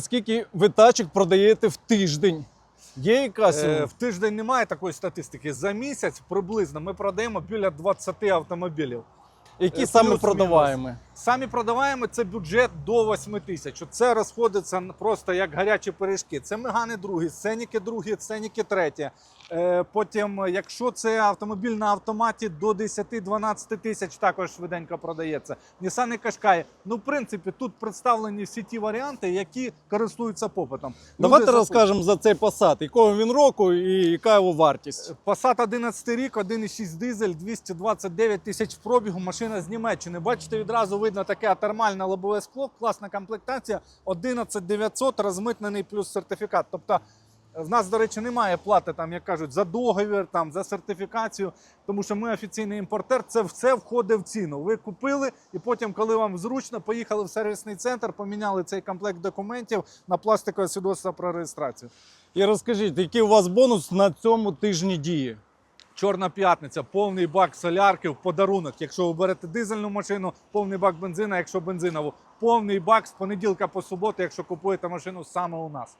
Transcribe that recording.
Скільки ви тачок продаєте в тиждень? Є якась? Е, В тиждень немає такої статистики. За місяць приблизно ми продаємо біля 20 автомобілів. які е, саме плюс-мінус. продаваємо? Самі продаваємо це бюджет до 8 тисяч. Це розходиться просто як гарячі пиріжки. Це мегани другі, сценіки другі, сценіки треті. Е, Потім, якщо це автомобіль на автоматі до 10-12 тисяч, також швиденько продається. Nissan Qashqai. Ну, в принципі, тут представлені всі ті варіанти, які користуються попитом. Давайте Люди розкажемо за цей Passat. Якого він року і яка його вартість? Passat 11 рік, 1,6 дизель, 229 тисяч пробігу. Машина з Німеччини. Бачите, відразу видно таке атермальне лобове скло, класна комплектація. 11900 розмитнений плюс сертифікат. Тобто в нас, до речі, немає плати, там, як кажуть, за договір, там, за сертифікацію, тому що ми офіційний імпортер. Це все входить в ціну. Ви купили, і потім, коли вам зручно, поїхали в сервісний центр, поміняли цей комплект документів на пластикове свідоцтво про реєстрацію. І розкажіть, який у вас бонус на цьому тижні діє? Чорна п'ятниця, повний бак солярки в подарунок. Якщо ви берете дизельну машину, повний бак бензина, якщо бензинову, повний бак з понеділка по суботу, якщо купуєте машину саме у нас.